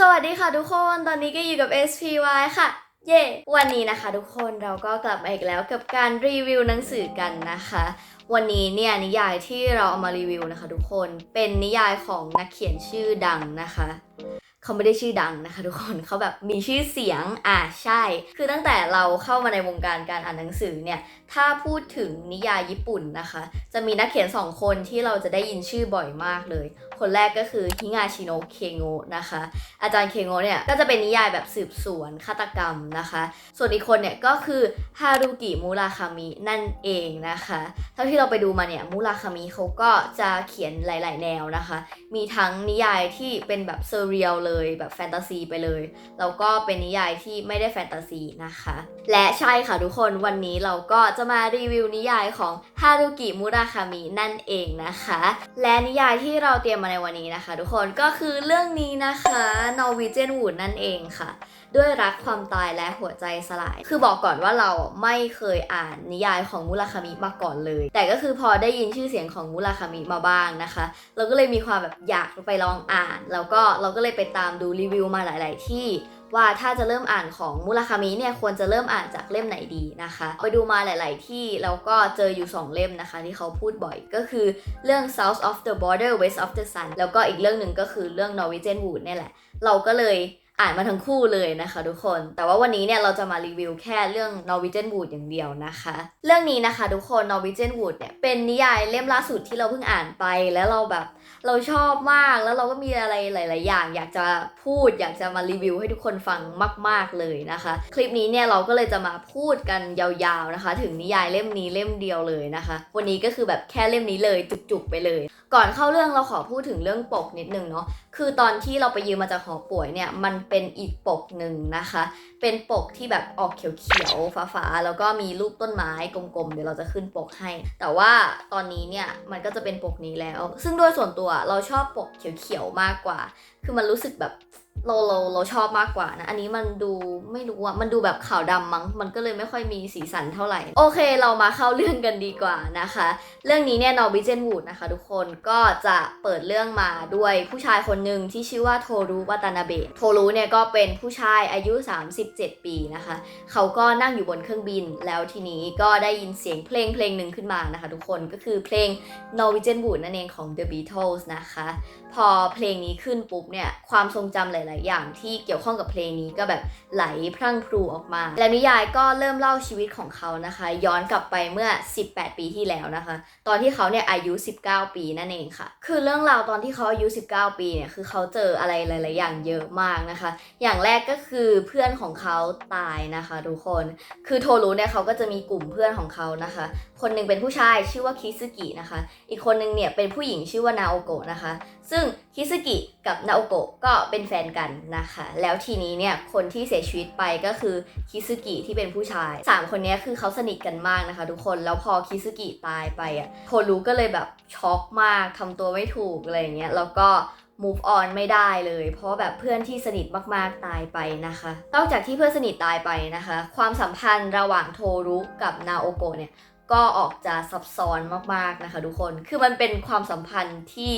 สวัสดีค่ะทุกคน ตอนนี้ก็อยู่กับ SPY ค่ะ เย่วันนี้นะคะทุกคนเราก็กลับมาอีกแล้วกับการรีวิวหนังสือกันนะคะ วันนี้เนี่ยนิยายที่เราเอามารีวิวนะคะ ทุกคน เป็นนิยายของนักเขียนชื่อดังนะคะ เขาไม่ได้ชื่อดังนะคะ ทุกคนเขาแบบมีชื่อเสียงอ่าใช่ คือตั้งแต่เราเข้ามาในวงการการอ่านหนังสือเนี่ย ถ้าพูดถึงนิยายญี่ปุ่นนะคะ จะมีนักเขียนสองคนที่เราจะได้ยินชื่อบ่อยมากเลย คนแรกก็คือฮิงาชิโนะเคโงะนะคะ อาจารย์เคโงะเนี่ยก็จะเป็นนิยายแบบสืบสวนฆาตกรรมนะคะ ส่วนอีกคนเนี่ยก็คือฮารุกิมุราคามินั่นเองนะคะเท่าที่เราไปดูมาเนี่ยมุราคามิเขาก็จะเขียนหลาย ๆ แนวนะคะ มีทั้งนิยายที่เป็นแบบเซเรียลเลยแบบแฟนตาซีไปเลยแล้วก็เป็นนิยายที่ไม่ได้แฟนตาซีนะคะ และใช่ค่ะทุกคนวันนี้เราก็จะมารีวิวนิยายของ ฮารุกิมุราคามินั่นเองนะคะ และนิยายที่เราเตรียมมาในวันนี้นะคะ ทุกคนก็คือเรื่องนี้นะคะ Norwegian Wood นั่นเองค่ะ ด้วยรักความตายและหัวใจสลาย คือบอกก่อนว่าเราไม่เคยอ่านนิยายของมุราคามิมาก่อนเลย แต่ก็คือพอได้ยินชื่อเสียงของมุราคามิมาบ้างนะคะ เราก็เลยมีความแบบอยากไปลองอ่าน แล้วก็เราก็เลยไปตามดูรีวิวมาหลาย ๆ ที่ ว่าถ้าจะเริ่มอ่านของมุราคามิเนี่ยควรจะเริ่มอ่านจากเล่มไหนดีนะคะ ไปดูมาหลาย ๆ ที่แล้วก็เจออยู่ 2 เล่มนะคะ ที่เขาพูดบ่อยก็คือเรื่อง South of the Border West of the Sun แล้วก็อีกเรื่องหนึ่งก็คือเรื่อง Norwegian Wood เนี่ยแหละ เราก็เลยอ่านมาทั้งคู่เลยนะคะทุกคน แต่ว่าวันนี้เนี่ยเราจะมารีวิวแค่เรื่อง Norwegian Wood อย่างเดียวนะคะ เรื่องนี้นะคะทุกคน Norwegian Wood เนี่ยเป็นนิยายเล่มล่าสุดที่เราเพิ่งอ่านไปแล้วเราแบบ เราชอบมากแล้วเราก็มีอะไรหลาย ๆ อย่าง อยากจะพูดอยากจะมารีวิวให้ทุกคนฟังมาก ๆ เลยนะคะ คลิปนี้เนี่ยเราก็เลยจะมาพูดกันยาวๆนะคะ ถึงนิยายเล่มนี้เล่มเดียวเลยนะคะ วันนี้ก็คือแบบแค่เล่มนี้เลยจุก ๆ ไปเลย ก่อนเข้าเรื่องเราขอพูดถึงเรื่องปกนิดนึงเนาะคือตอนที่เราไปยืมมาจากหอป่วยเนี่ยมันเป็นอีกปกหนึ่งนะคะ เป็นปกที่แบบออกเขียวๆฟ้าๆแล้วก็มีรูปต้นไม้กลมๆ เดี๋ยวเราจะขึ้นปกให้ แต่ว่าตอนนี้เนี่ยมันก็จะเป็นปกนี้แล้ว ซึ่งโดยส่วนตัวเราชอบปกเขียวๆมากกว่า คือมันรู้สึกแบบ เราเราเราชอบมากกว่านะ อันนี้มันดูไม่รู้อะมันดูแบบขาวดำมั้ง มันก็เลยไม่ค่อยมีสีสันเท่าไหร่ โอเค เรามาเข้าเรื่องกันดีกว่านะคะ เรื่องนี้เนี่ยนอร์วิเจนวูดนะคะทุกคนก็จะเปิดเรื่องมาด้วยผู้ชายคนหนึ่งที่ชื่อว่าโทรุวัตานาเบะโทรุเนี่ยก็เป็นผู้ชายอายุ 37 ปีนะคะ เขาก็นั่งอยู่บนเครื่องบิน แล้วทีนี้ก็ได้ยินเสียงเพลงเพลงหนึ่งขึ้นมานะคะ ทุกคนก็คือเพลง Norwegian Wood นั่นเองของ The Beatles นะคะ พอเพลงนี้ขึ้นปุ๊บเนี่ยความทรงจำหลายๆ อย่างที่เกี่ยวข้องกับเพลงนี้ก็แบบไหลพรั่งพรูออกมา และนิยายก็เริ่มเล่าชีวิตของเขานะคะ ย้อนกลับไปเมื่อ 18 ปีที่แล้วนะคะ ตอนที่เขาเนี่ยอายุ 19 ปีนั่นเองค่ะ คือเรื่องราวตอนที่เขาอายุ 19 ปีเนี่ยคือเขาเจออะไรหลาย ๆ อย่างเยอะมากนะคะ อย่างแรกก็คือเพื่อนของเขาตายนะคะทุกคน คือโทรุเนี่ยเขาก็จะมีกลุ่มเพื่อนของเขานะคะ คนหนึ่งเป็นผู้ชายชื่อว่าคิซึกินะคะ อีกคนหนึ่งเนี่ยเป็นผู้หญิงชื่อว่านาโอโกะนะคะ ซึ่ง คิซึกิกับนาโอโกะก็เป็นแฟนกันนะคะ แล้วทีนี้เนี่ยคนที่เสียชีวิตไปก็คือคิซึกิที่เป็นผู้ชายสามคนนี้คือเขาสนิทกันมากนะคะ ทุกคนแล้วพอคิซึกิตายไปอะโทรุก็เลยแบบช็อกมากทำตัวไม่ถูกอะไรเงี้ยแล้วก็ move on ไม่ได้เลย เพราะแบบเพื่อนที่สนิทมากๆตายไปนะคะ นอกจากที่เพื่อนสนิทตายไปนะคะ ความสัมพันธ์ระหว่างโทรุกับนาโอโกะเนี่ยก็ออกจะซับซ้อนมากๆนะคะ ทุกคนคือมันเป็นความสัมพันธ์ที่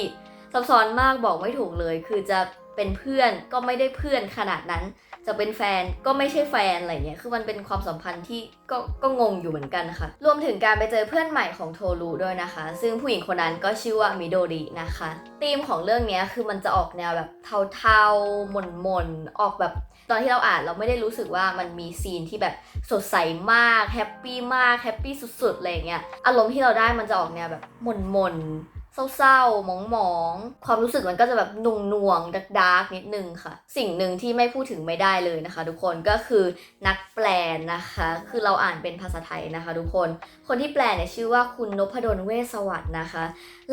ซับซ้อนมากบอกไม่ถูกเลย คือจะเป็นเพื่อนก็ไม่ได้เพื่อนขนาดนั้น จะเป็นแฟนก็ไม่ใช่แฟนอะไรเงี้ย คือมันเป็นความสัมพันธ์ที่ก็ก็งงอยู่เหมือนกันค่ะ รวมถึงการไปเจอเพื่อนใหม่ของโทรุด้วยนะคะ ซึ่งผู้หญิงคนนั้นก็ชื่อว่ามิโดรินะคะธีมของเรื่องนี้คือมันจะออกแนวแบบเทาๆหม่นๆ ออกแบบตอนที่เราอ่านเราไม่ได้รู้สึกว่ามันมีซีนที่แบบสดใสมากแฮปปี้มากแฮปปี้สุดๆอะไรเงี้ย อารมณ์ที่เราได้มันจะออกแนวแบบหม่นๆ เศร้าๆ หมองๆ ความรู้สึกมันก็จะแบบหน่งนวงดาร์กนิดนึงค่ะ สิ่งหนึ่งที่ไม่พูดถึงไม่ได้เลยนะคะ ทุกคนก็คือนักแปลนะคะ คือเราอ่านเป็นภาษาไทยนะคะ ทุกคน คนที่แปลเนี่ยชื่อว่าคุณนพดลเวสวัสด์นะคะ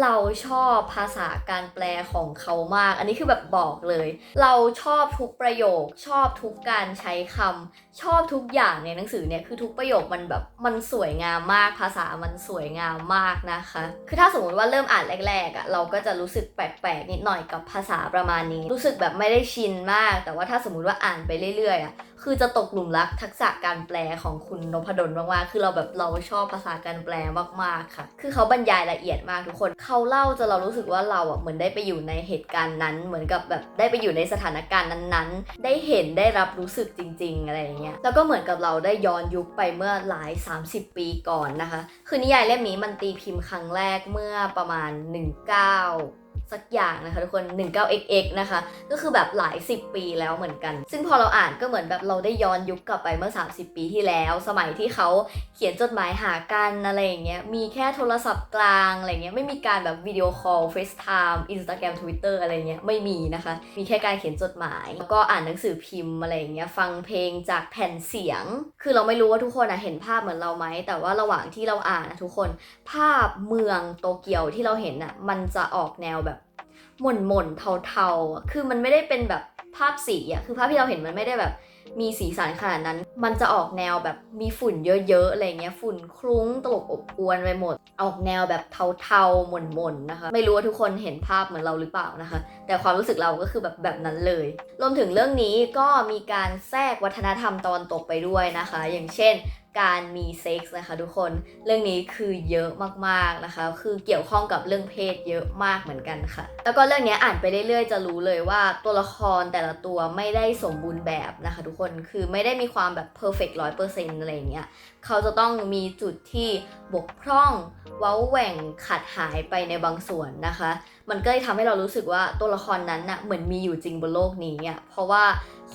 เราชอบภาษาการแปลของเขามาก อันนี้คือแบบบอกเลย เราชอบทุกประโยค ชอบทุกการใช้คำชอบทุกอย่างในหนังสือเนี่ยคือทุกประโยคมันแบบมันสวยงามมาก ภาษามันสวยงามมากนะคะ คือถ้าสมมติว่าเริ่มอ่านแรกๆอะ่ะเราก็จะรู้สึกแปลกๆนิดหน่อยกับภาษาประมาณนี้ รู้สึกแบบไม่ได้ชินมาก แต่ว่าถ้าสมมติว่าอ่านไปเรื่อยๆอะคือจะตกหลุมรักทักษะการแปลของคุณนพดลมากๆ คือเราแบบเราชอบภาษาการแปลมากๆค่ะ คือเขาบรรยายละเอียดมากทุกคน เขาเล่าจนเรารู้สึกว่าเราอะเหมือนได้ไปอยู่ในเหตุการณ์นั้น เหมือนกับแบบได้ไปอยู่ในสถานการณ์นั้นๆ ได้เห็นได้รับรู้สึกจริง ๆ อะไรอย่างเงี้ย แล้วก็เหมือนกับเราได้ย้อนยุคไปเมื่อหลาย 30 ปีก่อนนะคะ คือนิยายเล่มนี้มันตีพิมพ์ครั้งแรกเมื่อประมาณหนึ่งเก้า สักอย่างนะคะทุกคน 19xx นะคะ ก็คือแบบหลาย 10 ปีแล้วเหมือนกัน ซึ่งพอเราอ่านก็เหมือนแบบเราได้ย้อนยุคกลับไปเมื่อ 30 ปีที่แล้ว สมัยที่เขาเขียนจดหมายหากันอะไรอย่างเงี้ย มีแค่โทรศัพท์กลางอะไรเงี้ย ไม่มีการแบบวิดีโอคอล FaceTime Instagram Twitter อะไรเงี้ย ไม่มีนะคะ มีแค่การเขียนจดหมาย แล้วก็อ่านหนังสือพิมพ์อะไรอย่างเงี้ย ฟังเพลงจากแผ่นเสียง คือเราไม่รู้ว่าทุกคนอะเห็นภาพเหมือนเราไหม แต่ว่าระหว่างที่เราอ่านนะทุกคน ภาพเมืองโตเกียวที่เราเห็นอะมันจะออกแนวแบบ หม่นหม่นเทาๆอะคือมันไม่ได้เป็นแบบภาพสีอะคือภาพที่เราเห็นมันไม่ได้แบบมีสีสันขนาดนั้น มันจะออกแนวแบบมีฝุ่นเยอะๆ อะไรเงี้ย ฝุ่นคลุ้งตลบอบอวนไปหมด ออกแนวแบบเทาๆ หม่นๆ นะคะ ไม่รู้ว่าทุกคนเห็นภาพเหมือนเราหรือเปล่านะคะ แต่ความรู้สึกเราก็คือแบบแบบนั้นเลย รวมถึงเรื่องนี้ก็มีการแทรกวัฒนธรรมตะวันตกไปด้วยนะคะ อย่างเช่น การมีเซ็กส์นะคะทุกคนเรื่องนี้คือเยอะมากๆนะคะ คือเกี่ยวข้องกับเรื่องเพศเยอะมากเหมือนกันค่ะ แล้วก็เรื่องนี้อ่านไปเรื่อยๆ จะรู้เลยว่าตัวละครแต่ละตัวไม่ได้สมบูรณ์แบบนะคะ ทุกคนคือไม่ได้มีความแบบ perfect ร้อยเปอร์เซ็นต์อะไรเงี้ยเขาจะต้องมีจุดที่บกพร่อง เว้าแหว่งขาดหายไปในบางส่วนนะคะ มันก็เลยทำให้เรารู้สึกว่าตัวละครนั้นน่ะเหมือนมีอยู่จริงบนโลกนี้อะเพราะว่า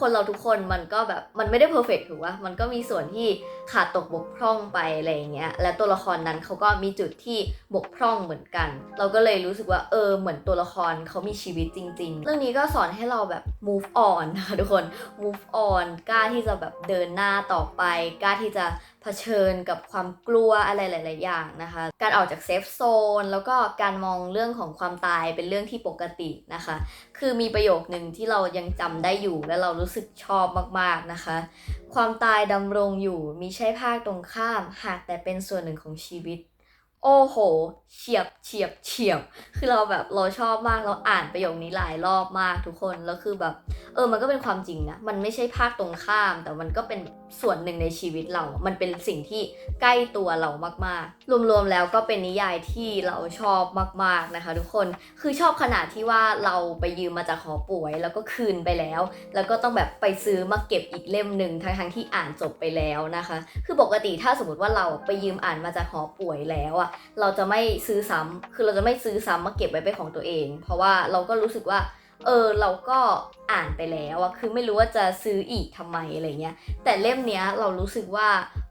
คนเราทุกคนมันก็แบบมันไม่ได้เพอร์เฟกถูกปะมันก็มีส่วนที่ขาดตกบกพร่องไปอะไรอย่างเงี้ย และตัวละครนั้นเขาก็มีจุดที่บกพร่องเหมือนกัน เราก็เลยรู้สึกว่าเออเหมือนตัวละครเขามีชีวิตจริง ๆ เรื่องนี้ก็สอนให้เราแบบ move on นะคะทุกคน move on กล้าที่จะแบบเดินหน้าต่อไป กล้าที่จะเผชิญกับความกลัวอะไรหลาย ๆ อย่างนะคะ การออกจากเซฟโซนแล้วก็การมองเรื่องของความตายเป็นเรื่องที่ปกตินะคะ คือมีประโยคหนึ่งที่เรายังจำได้อยู่และเรารู้สึกชอบมากๆนะคะ ความตายดำรงอยู่มิใช่ภาคตรงข้าม หากแต่เป็นส่วนหนึ่งของชีวิต โอ้โห เฉียบเฉียบเฉียบ คือเราแบบเราชอบมากเราอ่านประโยคนี้หลายรอบมากทุกคน แล้วคือแบบ เออมันก็เป็นความจริงนะ มันไม่ใช่ภาคตรงข้าม แต่มันก็เป็นส่วนหนึ่งในชีวิตเรา มันเป็นสิ่งที่ใกล้ตัวเรามากๆ รวมๆ แล้วก็เป็นนิยายที่เราชอบมากๆ นะคะ ทุกคน คือชอบขนาดที่ว่าเราไปยืมมาจากหอป่วย แล้วก็คืนไปแล้ว แล้วก็ต้องแบบไปซื้อมาเก็บอีกเล่มหนึ่งทั้งๆที่อ่านจบไปแล้วนะคะ คือปกติถ้าสมมติว่าเราไปยืมอ่านมาจากหอป่วยแล้วอะเราจะไม่ซื้อซ้ำคือเราจะไม่ซื้อซ้ำมาเก็บไว้เป็นของตัวเอง เพราะว่าเราก็รู้สึกว่า เออเราก็อ่านไปแล้วอะคือไม่รู้ว่าจะซื้ออีกทำไมอะไรเงี้ย แต่เล่มเนี้ยเรารู้สึกว่า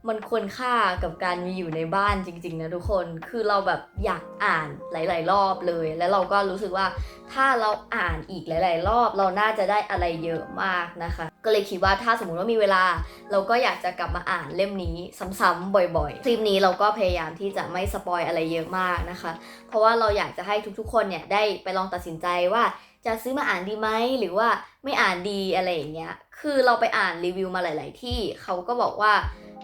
มันควรค่ากับการมีอยู่ในบ้านจริงๆนะทุกคน คือเราแบบอยากอ่านหลาย ๆ รอบเลย แล้วเราก็รู้สึกว่าถ้าเราอ่านอีกหลาย ๆ รอบ เราน่าจะได้อะไรเยอะมากนะคะ ก็เลยคิดว่าถ้าสมมุติว่ามีเวลา เราก็อยากจะกลับมาอ่านเล่มนี้ซ้ำๆบ่อยๆ คลิปนี้เราก็พยายามที่จะไม่สปอยอะไรเยอะมากนะคะ เพราะว่าเราอยากจะให้ทุกๆ คนเนี่ยได้ไปลองตัดสินใจว่า จะซื้อมาอ่านดีไหมหรือว่าไม่อ่านดีอะไรอย่างเงี้ย คือเราไปอ่านรีวิวมาหลาย ๆ ที่เขาก็บอกว่า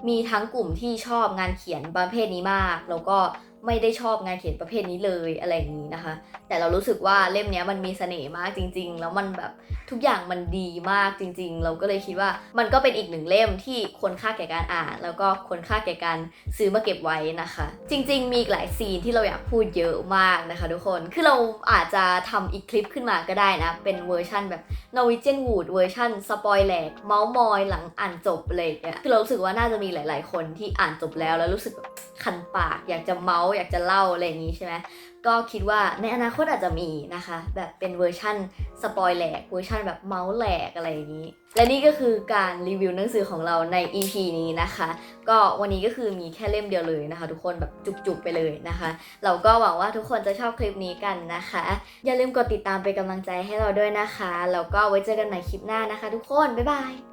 มีทั้งกลุ่มที่ชอบงานเขียนประเภทนี้มาก แล้วก็ไม่ได้ชอบงานเขียนประเภทนี้เลยอะไรอย่างนี้นะคะแต่เรารู้สึกว่าเล่มนี้มันมีเสน่ห์มากจริง ๆ แล้วมันแบบทุกอย่างมันดีมากจริง ๆ เราก็เลยคิดว่ามันก็เป็นอีกหนึ่งเล่มที่ควรค่าแก่การอ่าน แล้วก็ควรค่าแก่การซื้อมาเก็บไว้นะคะ จริง ๆ มีอีกหลายซีนที่เราอยากพูดเยอะมากนะคะ ทุกคนคือเราอาจจะทำอีกคลิปขึ้นมาก็ได้นะ เป็นเวอร์ชั่นแบบ Norwegian Wood เวอร์ชันสปอยแหลกเมาส์มอยหลังอ่านจบอะไรอย่างเงี้ยคือเรารู้สึกว่าน่าจะมีหลาย ๆ คนที่อ่านจบแล้วแล้วรู้สึกคันปาก อยากจะเมาส์อยากจะเล่าอะไรอย่างงี้ใช่ไหม ก็คิดว่าในอนาคตอาจจะมีนะคะ แบบเป็นเวอร์ชั่นสปอยแหลกเวอร์ชันแบบเมาส์แหลกอะไรอย่างนี้ และนี่ก็คือการรีวิวหนังสือของเราใน EP นี้นะคะ ก็วันนี้ก็คือมีแค่เล่มเดียวเลยนะคะ ทุกคนแบบจุกๆไปเลยนะคะ เราก็หวังว่าทุกคนจะชอบคลิปนี้กันนะคะ อย่าลืมกดติดตามเป็นกำลังใจให้เราด้วยนะคะแล้วก็ไว้เจอกันใหม่คลิปหน้านะคะ ทุกคนบ๊ายบาย